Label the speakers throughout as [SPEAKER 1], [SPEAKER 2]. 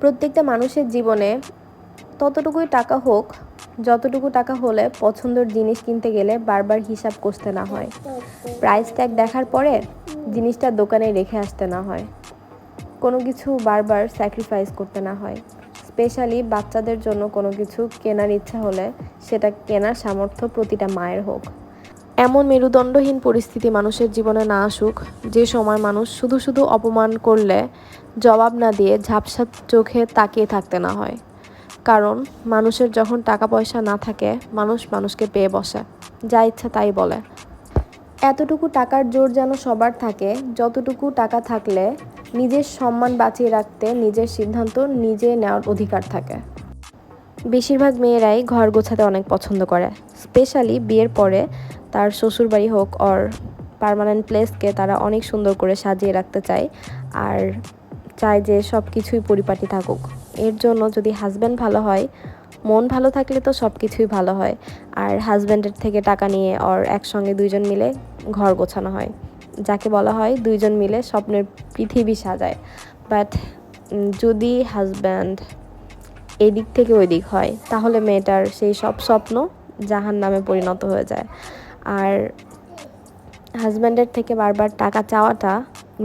[SPEAKER 1] প্রত্যেকটা মানুষের জীবনে ততটুকুই টাকা হোক, যতটুকু টাকা হলে পছন্দের জিনিস কিনতে গেলে বারবার হিসাব করতে না হয়। প্রাইস ট্যাগ দেখার পরে জিনিসটা দোকানে রেখে আসতে না হয়। কোনো কিছু বারবার স্যাক্রিফাইস করতে না হয়। স্পেশালি বাচ্চাদের জন্য কোনো কিছু কেনার ইচ্ছা হলে সেটা কেনার সামর্থ্য প্রতিটা মায়ের হোক। এমন মেরুদণ্ডহীন পরিস্থিতি মানুষের জীবনে না আসুক, যে সময় মানুষ শুধু শুধু অপমান করলে, জবাব না দিয়ে ঝাপসা চোখে তাকিয়ে থাকতে না হয়। কারণ, মানুষের যখন টাকা পয়সা না থাকে, মানুষ মানুষকে পেয়ে বসে, যা ইচ্ছা তাই বলে। এতটুকু টাকার জোর যেন সবার থাকে, যতটুকু টাকা থাকলে নিজের সম্মান বাঁচিয়ে রাখতে নিজের সিদ্ধান্ত নিজে নেওয়ার অধিকার থাকে। বেশিরভাগ মেয়েরাই ঘর গোছাতে অনেক পছন্দ করে। স্পেশালি বিয়ের পরে তার শ্বশুরবাড়ি হোক অর পার্মানেন্ট প্লেসকে তারা অনেক সুন্দর করে সাজিয়ে রাখতে চায় আর চায় যে সব কিছুই পরিপাটি থাকুক। এর জন্য যদি হাজব্যান্ড ভালো হয়, মন ভালো থাকলে তো সব কিছুই ভালো হয়। আর হাজব্যান্ডের থেকে টাকা নিয়ে ওর একসঙ্গে দুইজন মিলে ঘর গোছানো হয়। যাকে বলা হয় দুইজন মিলে স্বপ্নের পৃথিবী সাজায়। বাট যদি হাজব্যান্ড এদিক থেকে ওই দিক হয়। তাহলে মেয়েটার সেই সব স্বপ্ন জাহান নামে পরিণত হয়ে যায়। আর হাজব্যান্ডের থেকে বারবার টাকা চাওয়াটা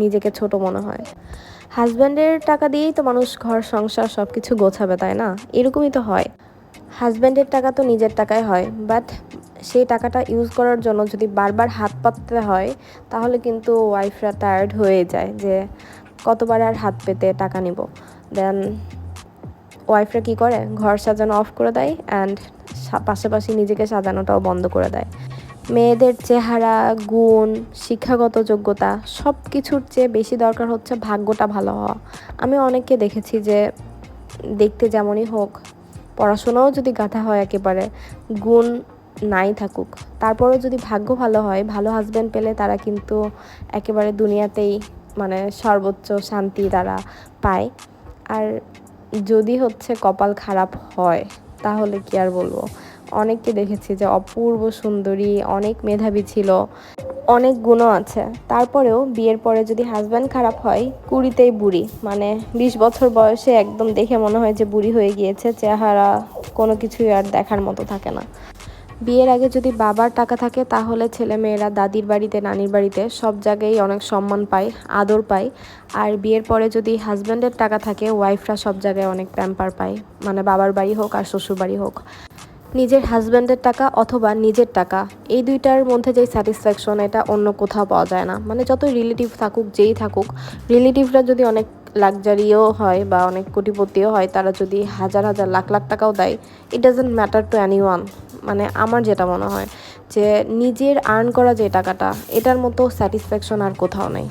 [SPEAKER 1] নিজেকে ছোট মনে হয়। হাজব্যান্ডের টাকা দিয়েই তো মানুষ ঘর, সংসার সব কিছু গোছাবে, তাই না? এরকমই তো হয়। হাজব্যান্ডের টাকা তো নিজের টাকায় হয় বাট সেই টাকাটা ইউজ করার জন্য যদি বারবার হাত পাততে হয়, তাহলে কিন্তু ওয়াইফরা টায়ার্ড হয়ে যায় যে কতবার আর হাত পেতে টাকা নিব। দেন ওয়াইফরা কী করে? ঘর সাজানো অফ করে দেয় অ্যান্ড পাশাপাশি নিজেকে সাজানোটাও বন্ধ করে দেয়। মেয়েদের চেহারা, গুণ, শিক্ষাগত যোগ্যতা সব কিছুর চেয়ে বেশি দরকার হচ্ছে ভাগ্যটা ভালো হওয়া। আমি অনেককে দেখেছি যে দেখতে যেমনই হোক, পড়াশোনাও যদি গাথা হয় একেবারে, গুণ নাই থাকুক, তারপরেও যদি ভাগ্য ভালো হয়, ভালো হাজব্যান্ড পেলে তারা কিন্তু একেবারে দুনিয়াতেই মানে সর্বোচ্চ শান্তি তারা পায়। আর যদি হচ্ছে কপাল খারাপ হয়, তাহলে কি আর বলব? অনেককে দেখেছি যে অপূর্ব সুন্দরী, অনেক মেধাবী ছিল, অনেক গুণও আছে। তারপরেও বিয়ের পরে যদি হাজব্যান্ড খারাপ হয়, কুড়িতেই বুড়ি। মানে বিশ বছর বয়সে একদম দেখে মনে হয় যে বুড়ি হয়ে গিয়েছে, চেহারা কোনো কিছুই আর দেখার মতো থাকে না। বিয়ের আগে যদি বাবার টাকা থাকে, তাহলে ছেলে মেয়েরা দাদির বাড়িতে, নানির বাড়িতে সব জায়গায় অনেক সম্মান পায়, আদর পায়। আর বিয়ের পরে যদি হাজব্যান্ডের টাকা থাকে, ওয়াইফরা সব জায়গায় অনেক প্যাম্পার পায়। মানে বাবার বাড়ি হোক আর শ্বশুর বাড়ি হোক। নিজের হাজব্যান্ডের টাকা অথবা নিজের টাকা, এই দুইটার মধ্যে যেই স্যাটিসফ্যাকশন এটা অন্য কোথাও পাওয়া যায় না। মানে যতই রিলেটিভ থাকুক, যেই থাকুক রিলেটিভরা যদি অনেক লাক্সারিও হয় বা অনেক কোটিপতিও হয়, তারা যদি হাজার হাজার লাখ লাখ টাকাও দেয় it doesn't matter to anyone মানে আমার যেটা মনে হয় যে নিজের আর্ন করা যে টাকাটা, এটার মতো স্যাটিসফ্যাকশন আর কোথাও নেই।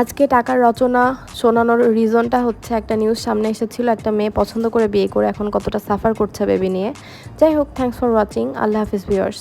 [SPEAKER 1] আজকে টাকার রচনা শোনানোর রিজনটা হচ্ছে একটা নিউজ সামনে এসেছিল, একটা মেয়ে পছন্দ করে বিয়ে করে এখন কতটা সাফার করছে বেবি নিয়ে। যাই হোক থ্যাংকস ফর ওয়াচিং আল্লাহ হাফিজ ভিউয়ার্স